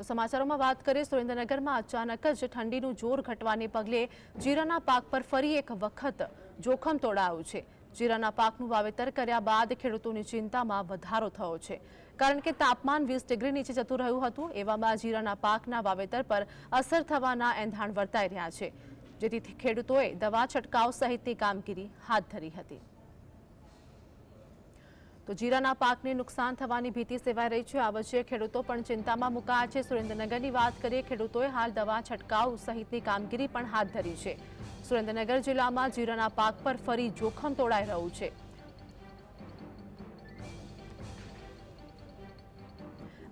તો સમાચારોમાં વાત કરીએ, સુરેન્દ્રનગરમાં અચાનક જ ઠંડીનું જોર ઘટવાને પગલે જીરાના પાક પર ફરી એક વખત જોખમ તોડાયું છે. જીરાના પાકનું વાવેતર કર્યા બાદ ખેડૂતોની ચિંતામાં વધારો થયો છે. કારણ કે તાપમાન વીસ ડિગ્રી નીચે જતું રહ્યું હતું, એવામાં જીરાના પાકના વાવેતર પર અસર થવાના એંધાણ વર્તાઈ રહ્યા છે. જેથી ખેડૂતોએ દવા છંટકાવ સહિતની કામગીરી હાથ ધરી હતી. તો જીરાના પાકને નુકસાન થવાની ભીતિ સેવાઈ રહી છે. આ વચ્ચે ખેડૂતો પણ ચિંતામાં મુકાયા છે. સુરેન્દ્રનગરની વાત કરીએ, ખેડૂતોએ હાલ દવા છંટકાવ સહિતની કામગીરી પણ હાથ ધરી છે. સુરેન્દ્રનગર જિલ્લામાં જીરાના પાક પર ફરી જોખમ તોડાઈ રહ્યું છે.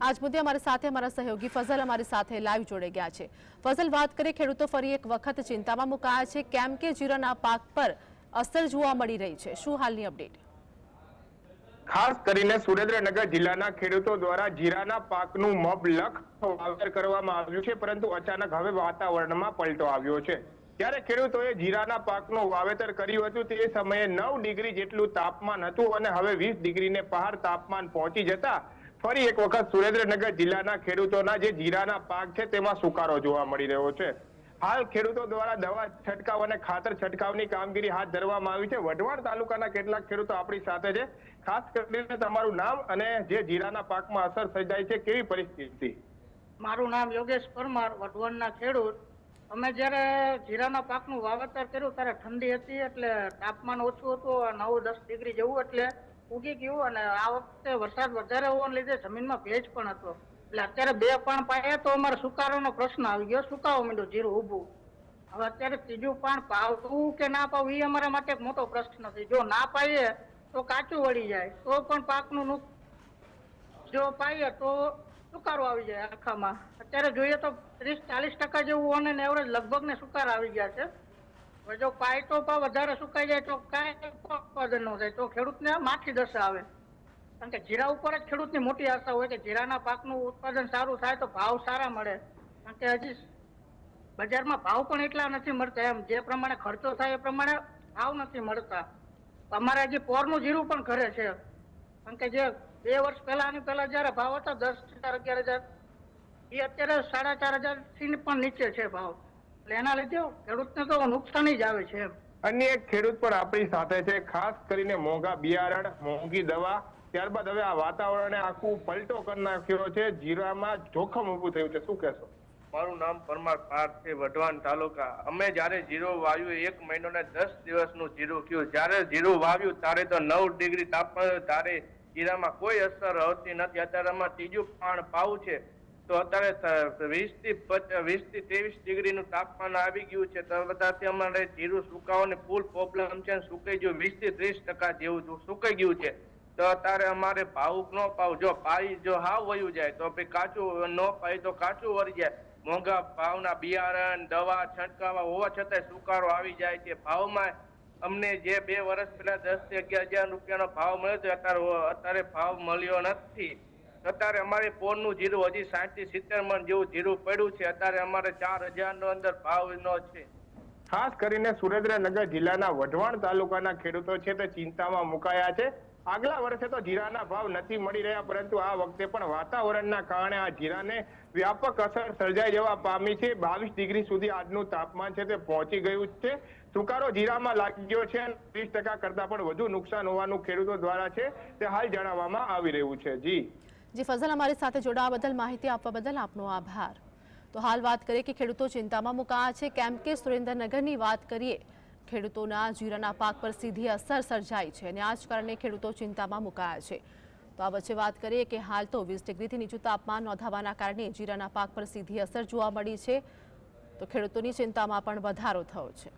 આજ મુદ્દે અમારી સાથે અમારા સહયોગી ફઝલ અમારી સાથે લાઈવ જોડે ગયા છે. ફઝલ, વાત કરીએ, ખેડૂતો ફરી એક વખત ચિંતામાં મુકાયા છે. કેમ કે જીરાના પાક પર અસર જોવા મળી રહી છે? શું હાલની અપડેટ? ખાસ કરીને સુરેન્દ્રનગર જિલ્લાના ખેડૂતો દ્વારા જીરાના પાકનું મબલખ વાવેતર કરવામાં આવ્યું છે, પરંતુ અચાનક હવે વાતાવરણમાં પલટો આવ્યો છે. ત્યારે ખેડૂતોએ જીરાના પાકનું વાવેતર કર્યું હતું, તે સમયે નવ ડિગ્રી જેટલું તાપમાન હતું અને હવે વીસ ડિગ્રીને પહાર તાપમાન પહોંચી જતા ફરી એક વખત સુરેન્દ્રનગર જિલ્લાના ખેડૂતોના જે જીરાના પાક છે, તેમાં સુકારો જોવા મળી રહ્યો છે. હાલ ખેડૂતો દ્વારા દવા છંટકાવ અને ખાતર છંટકાવની કામગીરી હાથ ધરવામાં આવી છે. વઢવાણ તાલુકાના કેટલાક ખેડૂતો આપણી સાથે છે. ખાસ કરીને તમારું નામ અને જે જીરાના પાકમાં અસર સર્જાઈ છે, કેવી પરિસ્થિતિ? મારું નામ યોગેશ પરમાર, વઢવાણના ખેડૂત. અમે જ્યારે જીરાના પાકનું વાવેતર કર્યું ત્યારે ઠંડી હતી એટલે તાપમાન ઓછું હતું નવ દસ ડિગ્રી જેવું એટલે ઉગી ગયું અને આ વખતે વરસાદ વધારે હોવાને લીધે જમીનમાં ભેજ પણ હતો. એટલે અત્યારે બે પાણ પાયા તો અમારે સુકારોનો પ્રશ્ન આવી ગયો. સુકાવો માંડ્યું જીરું ઊભું. હવે અત્યારે ત્રીજું પાણ પાવવું કે ના પાવું એ અમારા માટે એક મોટો પ્રશ્ન છે. જો ના પાઈએ તો કાચું વળી જાય. તો પણ પાકનું નુક, જો પાઈએ તો સુકારો આવી જાય આખામાં. અત્યારે જોઈએ તો ત્રીસ, ચાલીસ ટકા જેવું અને એવરેજ લગભગ ને સુકાર આવી ગયા છે. હવે જો પાય તો પણ વધારે સુકાઈ જાય તો કાંઈ ઉત્પાદન ન થાય. તો ખેડૂતને માઠી દશા આવે. કારણ કે જીરા ઉપર જ ખેડૂતની મોટી આશા હોય કે જીરાના પાકનું ઉત્પાદન સારું થાય તો ભાવ સારા મળે. કારણ કે હજી બજારમાં ભાવ પણ એટલા નથી મળતા એમ. જે પ્રમાણે ખર્ચો થાય એ પ્રમાણે ભાવ નથી મળતા. અમારે હજી પોરનું જીરું પણ ઘરે છે. કારણ કે જે બે વર્ષ પહેલાની પહેલા જયારે ભાવ હતા દસ હજાર અગિયાર હજાર એ અત્યારે સાડા ચાર હજારથી પણ નીચે છે ભાવ. એટલે એના લીધે ખેડૂતને તો નુકસાન જ આવે છે એમ. અન્ય એક ખેડૂત પણ આપણી સાથે છે. ખાસ કરીને મોંઘા બિયારણ, મોંઘી દવા ત્યારબાદ હવે આ વાતાવરણે આખું પલટો કરી નાખ્યો છે. જીરામાં જોખમ ઊભું થયું છે. શું કહેશો? મારું નામ પરમાર પાર્થ છે, વઢવાણ તાલુકા. અમે જ્યારે જીરો વાવ્યું એક મહિનો ને દસ દિવસનું જીરું થયું જ્યારે જીરું વાવ્યું, ત્યારે તો નવ ડિગ્રી તાપમાન, ત્યારે જીરામાં કોઈ અસર હોતી નથી. અત્યારે અમારે ત્રીજું પાણ પાવું છે. તો અત્યારે વીસથી વીસથી ત્રેવીસ ડિગ્રીનું તાપમાન આવી ગયું છે. તો બધાથી અમારે જીરું સુકાવાની ફૂલ પ્રોબ્લેમ છે. સુકાઈ ગયું વીસથી ત્રીસ ટકા જેવું સુકાઈ ગયું છે. તો અત્યારે અમારે ભાવુક નો પાવ. જો પાઈ જો હાવ વયું જાય, તો પછી કાચું ન પાય તો કાચું વળી જાય. મોંઘા ભાવના બિયારણ, દવા, છંટકાવ હોવા છતાંય સુકારો આવી જાય છે. ભાવમાં અમને જે બે વર્ષ પહેલા દસથી અગિયાર હજાર રૂપિયાનો ભાવ મળ્યો હતો અત્યારે અત્યારે ભાવ મળ્યો નથી. અત્યારે અમારે પોરનું જીરું હજી સાઠથી સિત્તેર મણ જેવું જીરું પડ્યું છે. અત્યારે અમારે ચાર હજાર નો અંદર ભાવ નો છે. ખાસ કરીને સુરેન્દ્રનગર જિલ્લાના વઢવાણ તાલુકાના ખેડૂતો છે તે ચિંતામાં મુકાયા છે. આગલા વર્ષે તો જીરાના ભાવ નથી મળી રહ્યા, પરંતુ આ વખતે પણ વાતાવરણના કારણે આ જીરાને વ્યાપક અસર સર્જાઈ જવા પામી છે. બાવીસ ડિગ્રી સુધી આજનું તાપમાન છે તે પહોંચી ગયું છે. સુકારો જીરામાં લાગી ગયો છે ત્રીસ ટકા કરતા પણ વધુ નુકસાન હોવાનું ખેડૂતો દ્વારા છે તે હાલ જણાવવામાં આવી રહ્યું છે. જી. જી, ફઝલ, અમારી સાથે જોડાવા બદલ માહિતી આપવા બદલ આપનો આભાર. તો હાલ વાત કરીએ કે ખેડૂતો ચિંતામાં મુકાયા છે. કેમ કે સુરેન્દ્રનગરની વાત કરીએ ખેડૂતોના જીરાના પાક પર સીધી અસર સર્જાઈ છે અને આ જ કારણે ખેડૂતો ચિંતામાં મુકાયા છે. તો આ વચ્ચે વાત કરીએ કે હાલ તો વીસ ડિગ્રીથી નીચું તાપમાન નોંધાવાના કારણે જીરાના પાક પર સીધી અસર જોવા મળી છે. તો ખેડૂતોની ચિંતામાં પણ વધારો થયો છે.